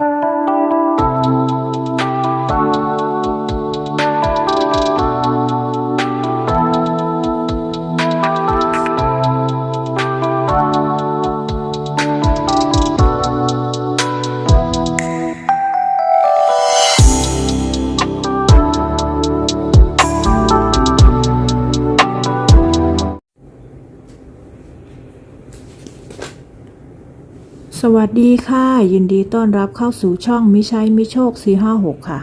ส วัสดีค่ะ ยินดีต้อนรับเข้าสู่ช่องมิชัยมิโชค 456 ค่ะ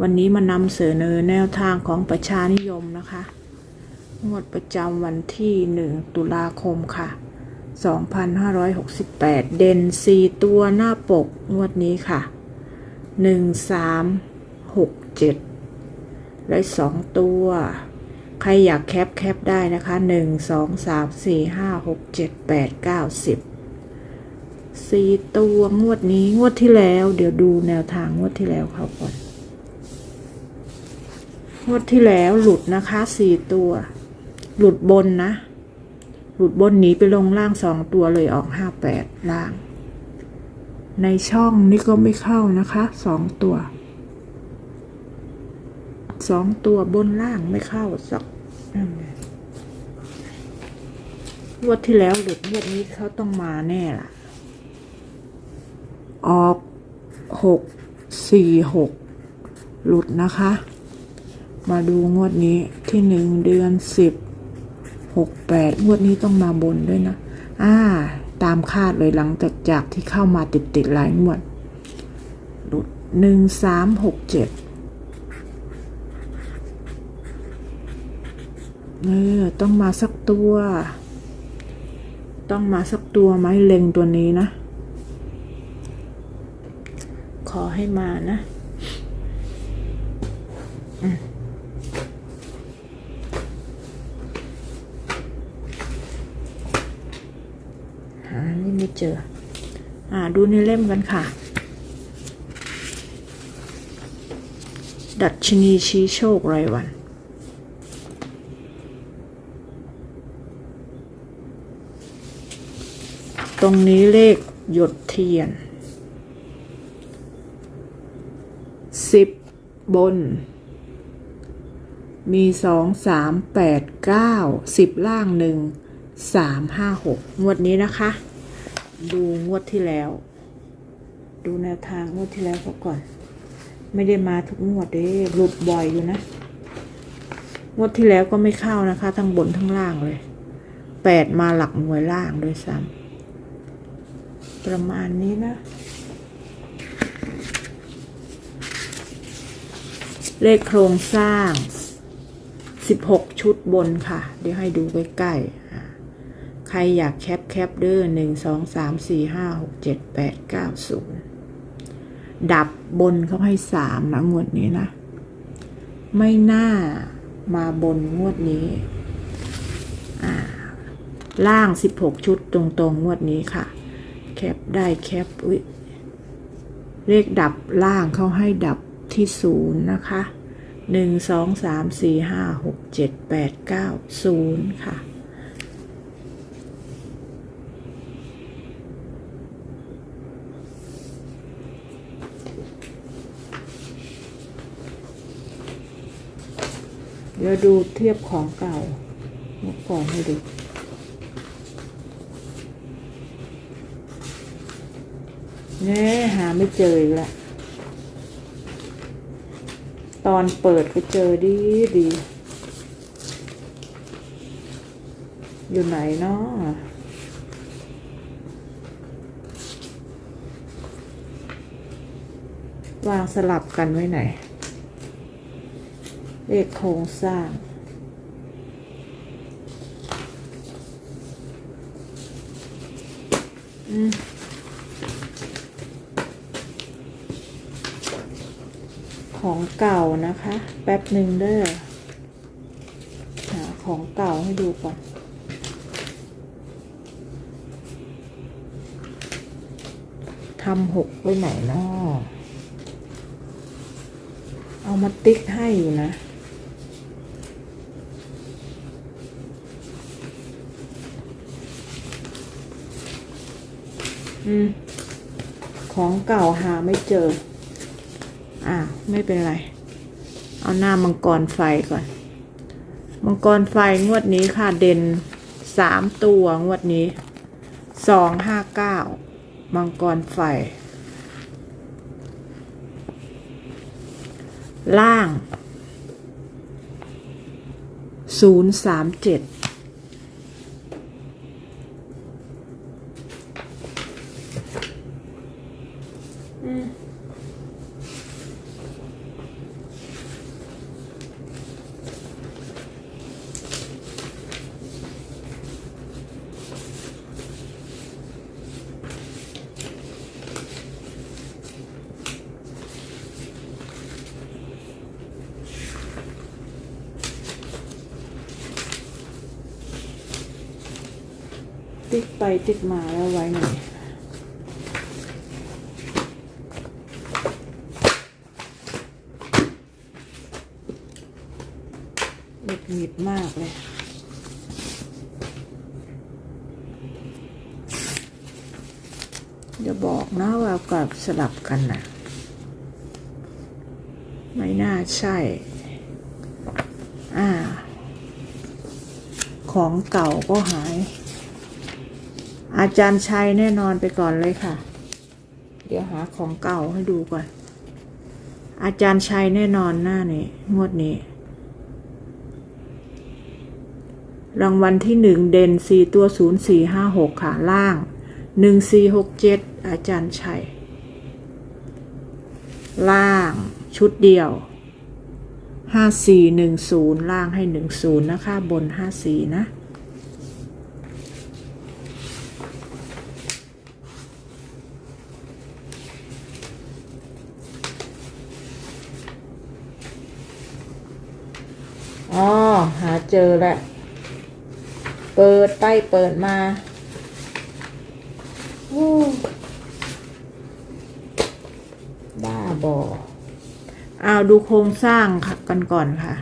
วันนี้มานำเสนอแนวทางของประชานิยมนะคะงวดประจำวันที่ 1 ตุลาคมค่ะ 2568 เด่น 4 ตัวหน้าปกงวดนี้ค่ะ 1 3 6 7 และ 2 ตัว ใครอยากแคปแคปได้นะคะ 1 2 3 4 5 6 7 8 9 10 สี่ตัวงวดนี้งวดที่แล้ว เดี๋ยวดูแนวทางงวดที่แล้วเขาก่อนงวดที่แล้วหลุดนะคะสี่ตัว หลุดบนนะ หลุดบนหนีไปลงล่างสองตัวเลยออกห้าแปดล่าง ในช่องนี่ก็ไม่เข้านะคะสองตัวสองตัวบนล่างไม่เข้าสักงวดที่แล้วหลุดงวดนี้เขาต้องมาแน่ล่ะ ออกหกสี่หกหลุดนะคะ มาดูงวดนี้ที่หนึ่งเดือนสิบหกแปดงวดนี้ต้องมาบนด้วยนะ อ่า ตามคาดเลยหลังจากจากที่เข้ามาติดติดหลายงวดหลุดหนึ่งสามหกเจ็ดเออต้องมาสักตัว ต้องมาสักตัวไหมเล็งตัวนี้นะ ขอให้มานะอืมหานี่ไม่เจอ อ่า ดูในเล่มกันค่ะ ดัชนีชี้โชครายวันตรงนี้เลขหยดเทียน สิบบน มีสองสามแปดเก้าสิบล่างหนึ่งสามห้าหกงวดนี้นะคะ ดูงวดที่แล้ว ดูแนวทางงวดที่แล้วเขาก่อน ไม่ได้มาทุกงวดเด้หลุดบ่อยอยู่นะ งวดที่แล้วก็ไม่เข้านะคะ ทั้งบนทั้งล่างเลยแปดมาหลักหน่วยล่างด้วยซ้ำประมาณนี้นะ เลขโครงสร้าง 16 ชุดบนค่ะ เดี๋ยวให้ดูใกล้ๆ ใครอยากแคปแคปเดอร์หนึ่งสองสามสี่ห้าหกเจ็ดแปดเก้าศูนย์ดับบนเขาให้สามนะงวดนี้นะ ไม่น่ามาบนงวดนี้อ่าล่าง 16 ชุดตรงๆงวดนี้ค่ะ แคปได้แคปเลขดับล่างเขาให้ดับ ที่ศูนย์นะคะหนึ่งสองสามสี่ห้าหกเจ็ดแปดเก้าศูนย์ค่ะ เดี๋ยวดูเทียบของเก่าเมื่อก่อนให้ดูเนี่ยหาไม่เจออีกแล้ว ตอนเปิดก็เจอดีดี อยู่ไหนเนาะวางสลับกันไว้ไหน เลขโครงสร้าง อืม ของ เก่านะคะ แป๊บหนึ่งเด้อหาของเก่าให้ดูก่อน ทำหกไว้ไหนเนาะเอามาติ๊กให้อยู่นะอืมของเก่าหาไม่เจอ อ่าไม่เป็นไร เอาหน้ามังกรไฟก่อน มังกรไฟงวดนี้ค่ะเด่นสามตัวงวดนี้สองห้าเก้ามังกรไฟ ล่างศูนย์สามเจ็ด ไปติ๊กมาแล้วไว้หน่อยเล็กหงิดมากเลยอย่าบอกนะว่ากับสลับกันนะไม่น่าใช่ อ่า ของเก่าก็หาย อาจารย์ชัยแน่นอนไปก่อนเลยค่ะ เดี๋ยวหาของเก่าให้ดูก่อน อาจารย์ชัยแน่นอนหน้านี้งวดนี้ รางวัลที่หนึ่งเด่นสี่ตัวศูนย์สี่ห้าหกค่ะล่างหนึ่งสี่หกเจ็ดอาจารย์ชัย ล่างชุดเดียวห้าสี่หนึ่งศูนย์ล่างให้หนึ่งศูนย์นะคะ บนห้าสี่นะ อ๋อ หาเจอแล้ว เปิดไปเปิดมาโอ้บ้าบอเอาดูโครงสร้างค่ะกันก่อนค่ะ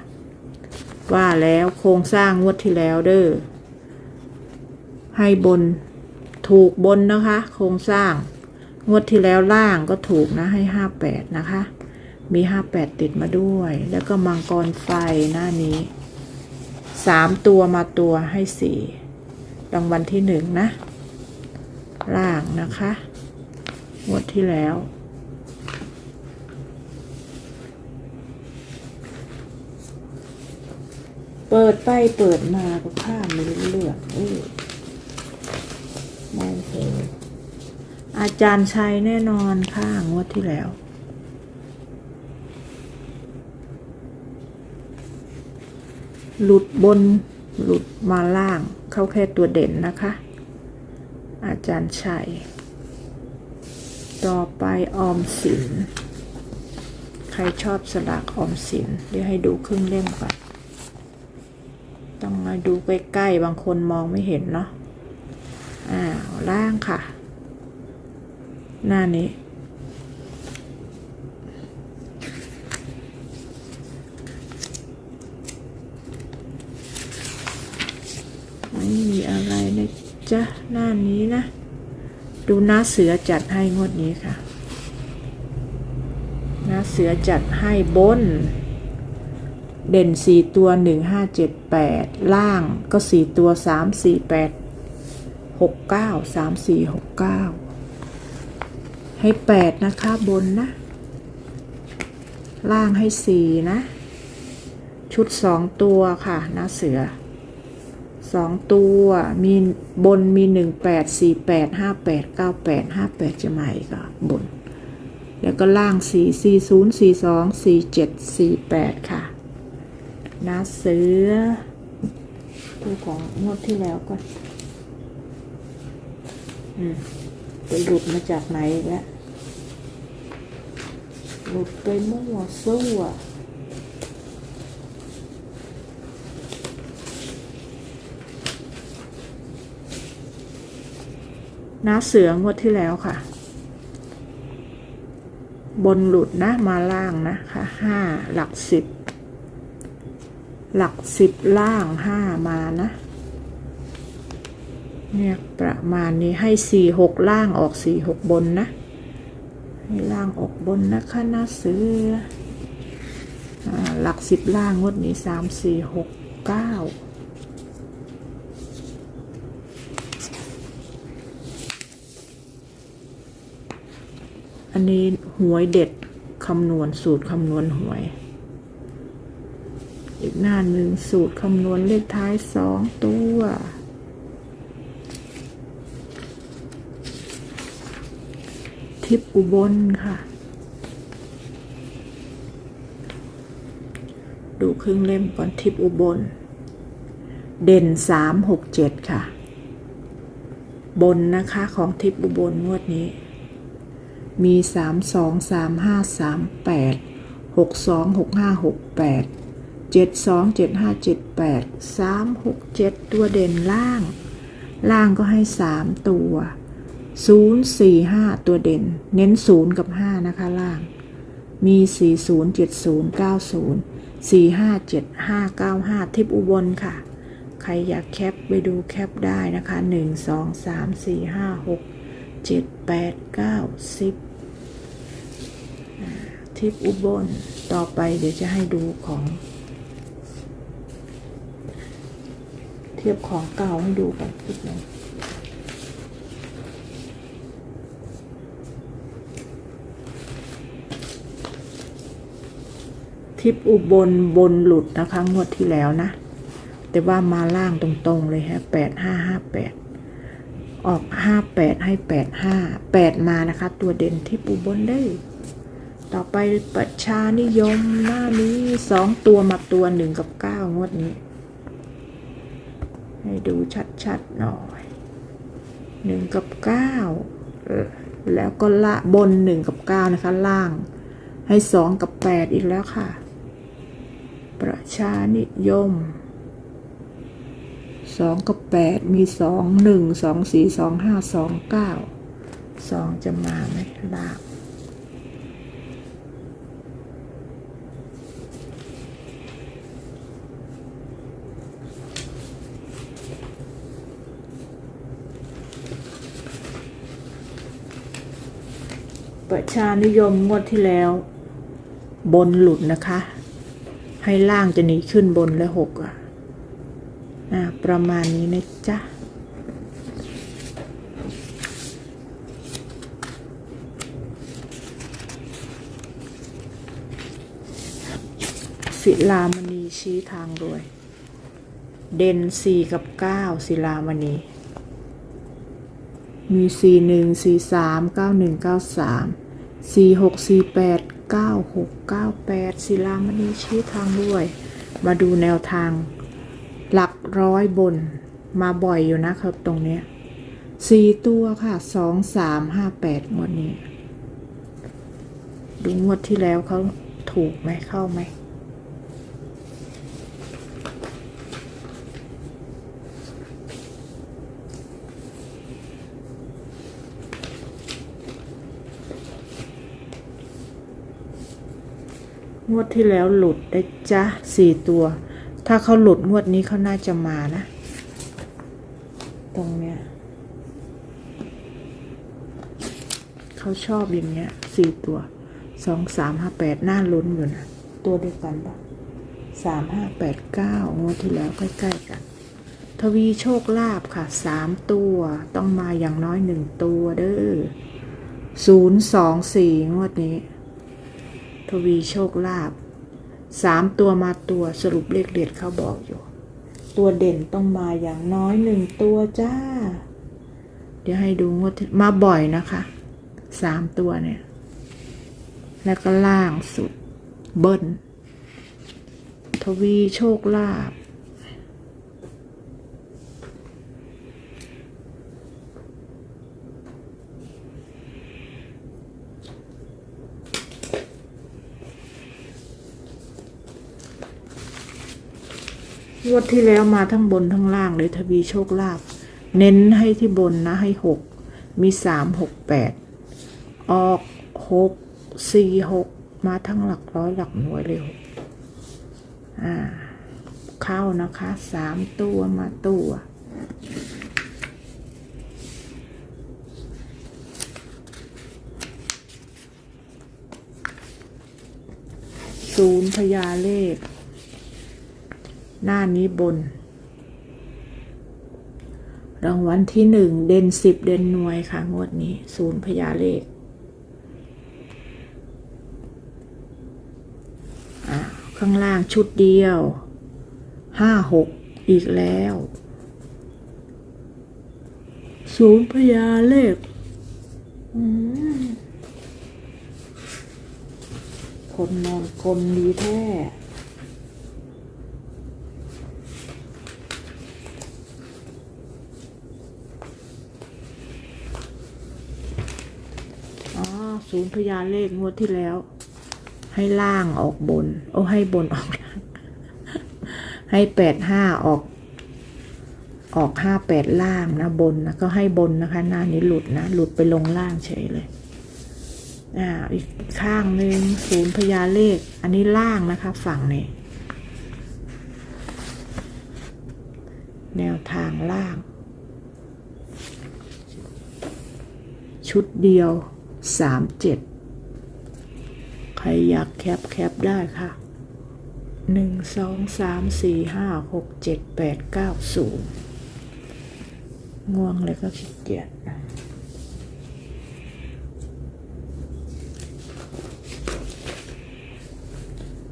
ว่าแล้วโครงสร้างงวดที่แล้วเด้อ ให้บนถูกบนนะคะ โครงสร้าง งวดที่แล้วล่างก็ถูกนะให้ห้าแปดนะคะ มีห้าแปดติดมาด้วย แล้วก็มังกรไฟหน้านี้ สามตัวมาตัวให้สี่รางวัลที่หนึ่งนะ ล่างนะคะงวดที่แล้ว เปิดไปเปิดมาก็ข้ามไม่รู้เรื่องเออไม่เคยอาจารย์ชัยแน่นอนค่ะงวดที่แล้ว หลุดบนหลุดมาล่าง เข้าแค่ตัวเด่นนะคะ อาจารย์ชัย ต่อไปออมสิน ใครชอบสลากออมสิน เดี๋ยวให้ดูครึ่งเล่มก่อนต้องมาดูใกล้ๆ บางคนมองไม่เห็นเนาะอ้าล่างค่ะ หน้านี้ ไม่มีอะไรนะจ๊ะหน้านี้นะ ดูหน้าเสือจัดให้งวดนี้ค่ะหน้าเสือจัดให้บน เด่นสี่ตัวหนึ่งห้าเจ็ดแปดล่างก็สี่ตัวสามสี่แปดหกเก้าสามสี่หกเก้าให้แปดนะคะบนนะ ล่างให้สี่นะ ชุดสองตัวค่ะหน้าเสือ สองตัวมีบนมีหนึ่งแปดสี่แปดห้าแปดเก้าแปดห้าแปดจะมาอีกอะบน แล้วก็ล่างสี่สี่ศูนย์สี่สองสี่เจ็ดสี่แปดค่ะนาเสือตัวของงวดที่แล้วก็อืมไปหลุดมาจากไหนอีกแล้วหลุดไปมั่วซั่ว น้าเสืองวดที่แล้วค่ะ บนหลุดนะมาล่างนะคะห้าหลักสิบ หลักสิบล่างห้ามานะ เนี่ยประมาณนี้ให้สี่หกล่างออกสี่หกบนนะ ให้ล่างออกบนนะคะหน้าเสืออหลักสิบล่างงวดนี้สามสี่หกเก้า นนี้หวยเด็ดคำนวณสูตรคำนวณหวย อีกหน้าหนึ่งสูตรคำนวณเลขท้ายสองตัวทิปอุบลค่ะ ดูครึ่งเล่มก่อนทิปอุบล เด่นสามหกเจ็ดค่ะ บนนะคะของทิปอุบลงวดนี้ มี 3 2 3 5 3 8 6 2 6 5 6 8 7 2 7 5 7 8 3 6 7 ตัวเด่นล่าง ล่างก็ให้ 3 ตัว 0 4 5 ตัวเด่น เน้น 0 กับ 5 นะคะล่าง มี 4 0 7 0 9 0 4 5 7 5 9 5 ทิปอุบลค่ะ ใครอยากแคปไปดูแคปได้นะคะ 1 2 3 4 5 6 7 8 9 10 ทิพย์อุบล ต่อไปเดี๋ยวจะให้ดูของ เทียบของเก่าให้ดูกันนินึงทิปอุบลบนหลุดนะคะงวดที่แล้วนะ แต่ว่ามาล่างตรงๆเลยฮะแปดห้าห้าแปดออกห้าแปดให้แปดห้าแปดมานะคะ ตัวเด่นทิปอุบลได้ ต่อไปประชานิยมหน้านี้สองตัวมาตัวหนึ่งกับเก้างวดนี้ ให้ดูชัดๆหน่อยหนึ่งกับเก้าแล้วก็ละบนหนึ่งกับเก้านะคะ ล่าง ให้สองกับแปดอีกแล้วค่ะ ประชานิยมสองกับแปดมีสองหนึ่งสองสี่สองห้าสองเก้าสองจะมาไหมล่าง ประชานิยมงวดที่แล้ว บนหลุดนะคะ ให้ล่างจะหนีขึ้นบนและหกอะประมาณนี้นะจ๊ะศิลามณีชี้ทางรวย เด่นสี่กับเก้าศิลามณี มีสี่หนึ่งสี่สามเก้าหนึ่งเก้าสามสี่หกสี่แปดเก้าหกเก้าแปดศิลามณีชี้ทางด้วย มาดูแนวทาง หลักร้อยบน มาบ่อยอยู่นะครับตรงเนี้ยสี่ตัวค่ะสองสามห้าแปดงวดนี้ ดูงวดที่แล้วเขาถูกไหมเข้าไหม งวดที่แล้วหลุดได้จ้ะสี่ตัว ถ้าเขาหลุดงวดนี้เขาน่าจะมานะ ตรงเนี้ยเขาชอบอย่างเงี้ยสี่ตัวสองสามห้าแปดน่าลุ้นอยู่นะ ตัวเดียวกันปะสามห้าแปดเก้างวดที่แล้วใกล้ๆกัน ทวีโชคลาภค่ะสามตัวต้องมาอย่างน้อยหนึ่งตัวเด้อศูนย์สองสี่งวดนี้ ทวีโชคลาภสามตัวมาตัวสรุปเลขเด็ดเขาบอกอยู่ ตัวเด่นต้องมาอย่างน้อยหนึ่งตัวจ้า เดี๋ยวให้ดูงวดที่มาบ่อยนะคะสามตัวเนี่ย แล้วก็ล่างสุดเบิ้ลทวีโชคลาภ งวดที่แล้วมาทั้งบนทั้งล่างเลยทวีโชคลาภเน้นให้ที่บนนะให้หกมีสามหกแปดออกหกสี่หกมาทั้งหลักร้อยหลักหน่วยเร็วอ่า เข้านะคะสามตัวมาตัวศูนย์พยาเลข หน้านี้บน รางวัลที่หนึ่งเด่นสิบเด่นหน่วยค่ะ งวดนี้ ศูนย์พญาเลขข้างล่างชุดเดียวห้าหกอีกแล้ว ศูนย์พญาเลขคนนอนคนดีแท้ อ๋อ ศูนย์พญาเลขงวดที่แล้ว ให้ล่างออกบน โอ้ให้บนออกล่างให้แปดห้าออก ออกห้าแปดล่างนะบนนะก็ให้บนนะคะ หน้านี้หลุดนะ หลุดไปลงล่างเฉยเลยอ่าอีกข้างหนึ่งศูนย์พญาเลข อันนี้ล่างนะคะ ฝั่งนี้แนวทางล่าง ชุดเดียว สามเจ็ดใครอยากแคปแคปได้ค่ะหนึ่งสองสามสี่ห้าหกเจ็ดแปดเก้าศูนย์ง่วงเลยก็ขี้เกียจ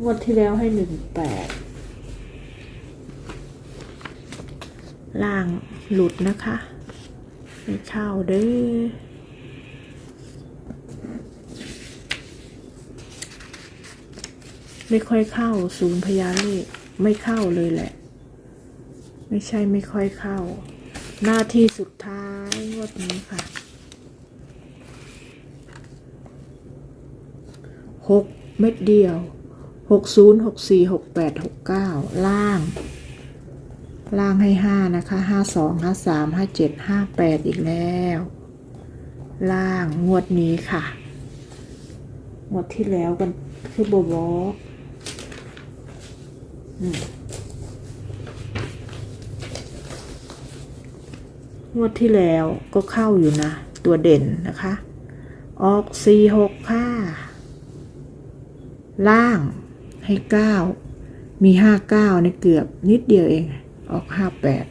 งวดที่แล้วให้หนึ่งแปดล่างหลุดนะคะ ไม่เข้าเด้อ ไม่ค่อยเข้า ศูนย์พญาเลขไม่เข้าเลยแหละ ไม่ใช่ไม่ค่อยเข้า หน้าที่สุดท้ายงวดนี้ค่ะหกเม็ดเดียวหกศูนย์หกสี่หกแปดหกเก้าล่าง ล่างให้ห้านะคะห้าสองห้าสามห้าเจ็ดห้าแปดอีกแล้ว ล่างงวดนี้ค่ะ งวดที่แล้วกันคือโบบอกอืม งวดที่แล้วก็เข้าอยู่นะ ตัวเด่นนะคะ ออกสี่หกค่ะ ล่างให้เก้ามีห้าเก้าในเกือบนิดเดียวเอง ออกห้าแปด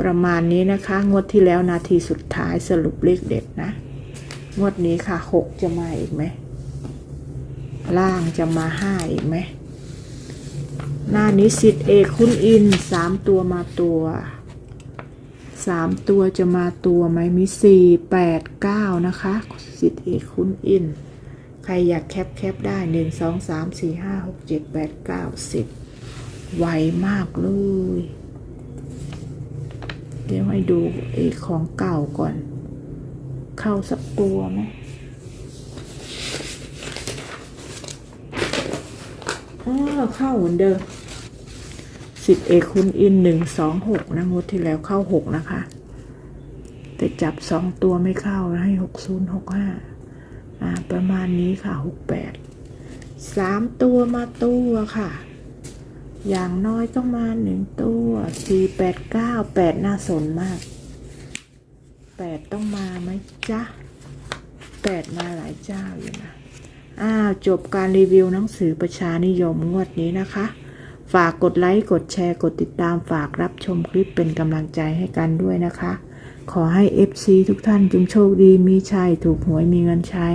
ประมาณนี้นะคะ งวดที่แล้วนาทีสุดท้ายสรุปเลขเด็ดนะ งวดนี้ค่ะหกจะมาอีกไหม ล่างจะมาห้าอีกไหม หน้านี้สิทธิ์เอกคุณอินสามตัวมาตัวสามตัวจะมาตัวไหมมีสี่แปดเก้านะคะ สิทธิ์เอกคุณอิน ใครอยากแคปแคปได้หนึ่งสองสามสี่ห้าหกเจ็ดแปดเก้าสิบไวมากเลย เดี๋ยวให้ดูเอกของเก่าก่อน เข้าสักตัวไหม อ๋อเข้าเหมือนเดิมสิบเอกคุณอินหนึ่งสองหกนะงวดที่แล้วเข้าหกนะคะ แต่จับสองตัวไม่เข้าให้หกศูนย์หกห้าอ่า ประมาณนี้ค่ะหกแปดสามตัวมาตัวค่ะ อย่างน้อยต้องมาหนึ่งตัวสี่แปดเก้าแปดน่าสนมากแปดต้องมาไหมจ๊ะแปดมาหลายเจ้าอยู่นะ อ้าวจบการรีวิวหนังสือประชานิยมงวดนี้นะคะ ฝากกดไลค์กดแชร์กดติดตามฝากรับชมคลิปเป็นกำลังใจให้กันด้วยนะคะ ขอให้ FC ทุกท่านจงโชคดีมีชัยถูกหวยมีเงินใช้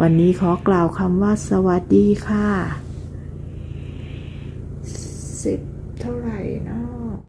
วันนี้ขอกล่าวคำว่าสวัสดีค่ะสิบเท่าไหร่นะ